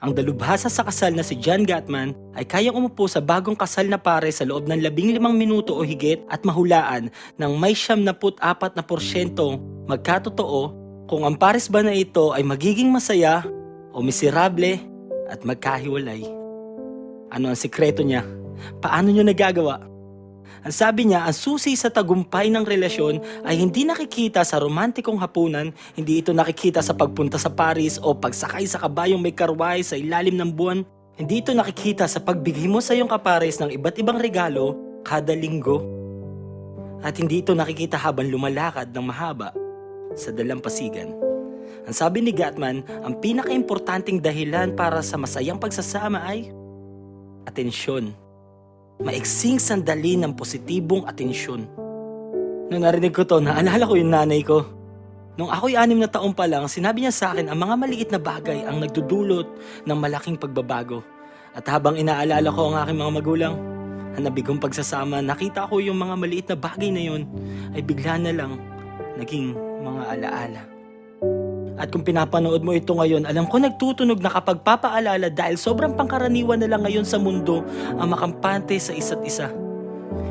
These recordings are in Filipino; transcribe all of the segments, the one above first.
Ang dalubhasa sa kasal na si John Gatman ay kayang umupo sa bagong kasal na pare sa loob ng labing limang minuto o higit at mahulaan ng may siyam na put apat na porsyentong magkatotoo kung ang pares ba na ito ay magiging masaya o miserable at magkahiwalay. Ano ang sikreto niya? Paano niyo nagagawa? Ang sabi niya, ang susi sa tagumpay ng relasyon ay hindi nakikita sa romantikong hapunan, hindi ito nakikita sa pagpunta sa Paris o pagsakay sa kabayong may karway sa ilalim ng buwan. Hindi ito nakikita sa pagbigay mo sa iyong kapares ng iba't ibang regalo kada linggo. At hindi ito nakikita habang lumalakad ng mahaba sa dalampasigan. Ang sabi ni Gatman, ang pinakaimportanteng dahilan para sa masayang pagsasama ay atensyon maiksing sandali ng positibong atensyon. Nung narinig ko to, naalala ko yung nanay ko. Nung ako'y anim na taon pa lang, sinabi niya sa akin ang mga maliit na bagay ang nagdudulot ng malaking pagbabago. At habang inaalala ko ang aking mga magulang, ang nabigong pagsasama, nakita ko yung mga maliit na bagay na yun ay bigla na lang naging mga alaala. At kung pinapanood mo ito ngayon, alam ko nagtutunog na kapag papaalala dahil sobrang pangkaraniwan na lang ngayon sa mundo ang makampante sa isa't isa.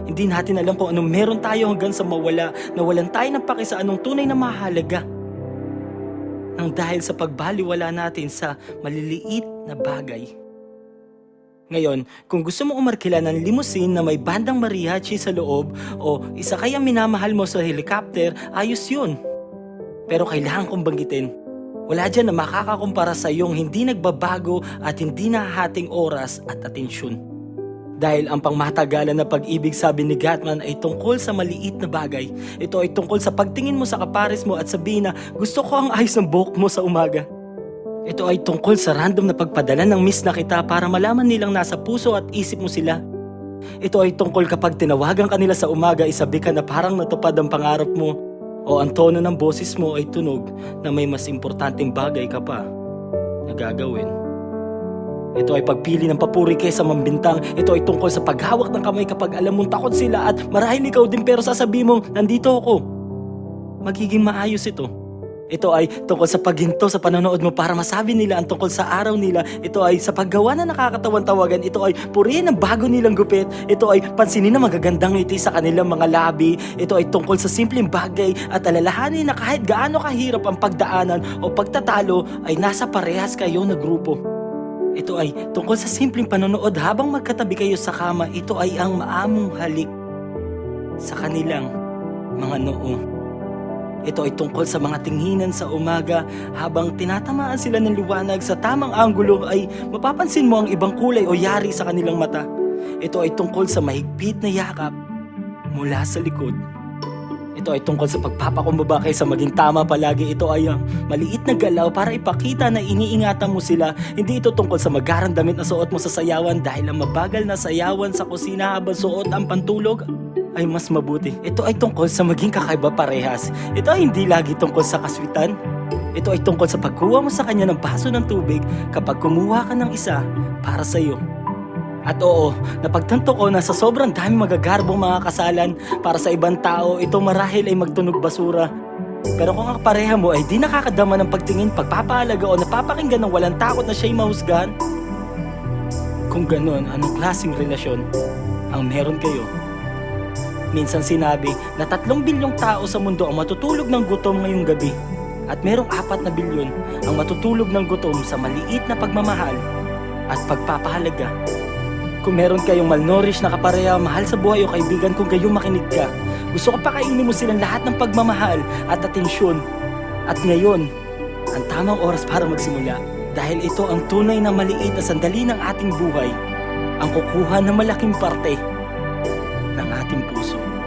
Hindi natin alam kung anong meron tayo hanggang sa mawala na walan tayo ng paki sa anong tunay na mahalaga. Nang dahil sa pagbaliwala natin sa maliliit na bagay. Ngayon, kung gusto mo umarkila ng limousine na may bandang mariachi sa loob o isa kaya minamahal mo sa helicopter, ayos yun. Pero kailangan kong banggitin, wala dyan na makakakumpara sa iyong hindi nagbabago at hindi nahahating oras at atensyon. Dahil ang pangmatagalan na pag-ibig sabi ni Gatman ay tungkol sa maliit na bagay. Ito ay tungkol sa pagtingin mo sa kapares mo at sabihin na gusto ko ang ayos ng buhok mo sa umaga. Ito ay tungkol sa random na pagpadala ng miss na kita para malaman nilang nasa puso at isip mo sila. Ito ay tungkol kapag tinawagan ka nila sa umaga isabi ka na parang natupad ang pangarap mo o ang tono ng boses mo ay tunog na may mas importanteng bagay ka pa na gagawin. Ito ay pagpili ng papuri kaysa mambintang. Ito ay tungkol sa paghawak ng kamay kapag alam mong takot sila at marahil ikaw din pero sasabihin mong nandito ako. Magiging maayos ito. Ito ay tungkol sa paghinto sa panonood mo para masabi nila ang tungkol sa araw nila. Ito ay sa paggawa na nakakatawan tawagan. Ito ay purihin ang bago nilang gupit. Ito ay pansinin ang magagandang ngiti sa kanilang mga labi. Ito ay tungkol sa simpleng bagay at alalahanin na kahit gaano kahirap ang pagdaanan o pagtatalo ay nasa parehas kayo na grupo. Ito ay tungkol sa simpleng panonood habang magkatabi kayo sa kama. Ito ay ang maamong halik sa kanilang mga noo. Ito ay tungkol sa mga tinginan sa umaga habang tinatamaan sila ng liwanag sa tamang anggulo ay mapapansin mo ang ibang kulay o yari sa kanilang mata. Ito ay tungkol sa mahigpit na yakap mula sa likod. Ito ay tungkol sa pagpapakumbaba kaysa maging tama palagi. Ito ay ang maliit na galaw para ipakita na iniingatan mo sila. Hindi ito tungkol sa magarang damit na suot mo sa sayawan dahil ang mabagal na sayawan sa kusina habang suot ang pantulog ay mas mabuti. Ito ay tungkol sa maging kakaiba parehas. Ito ay hindi lagi tungkol sa kaswitan. Ito ay tungkol sa pagkuha mo sa kanya ng baso ng tubig kapag kumuha ka ng isa para sa iyo. At oo, napagtanto ko na sa sobrang dami magagarbong mga kasalan para sa ibang tao, ito marahil ay magtunog basura. Pero kung ang pareha mo ay di nakakadama ng pagtingin, pagpapaalaga o napapakinggan ng walang takot na siya'y mahusgahan, kung ganun, anong klaseng relasyon ang meron kayo? Minsan sinabi na tatlong bilyong tao sa mundo ang matutulog ng gutom ngayong gabi at merong apat na bilyon ang matutulog ng gutom sa maliit na pagmamahal at pagpapahalaga. Kung meron kayong malnourished na kapareha, mahal sa buhay o kaibigan kung gayong makinig ka, gusto ko pakainin mo silang lahat ng pagmamahal at atensyon. At ngayon, ang tamang oras para magsimula dahil ito ang tunay na maliit na sandali ng ating buhay, ang kukuha ng malaking parte ng ating puso.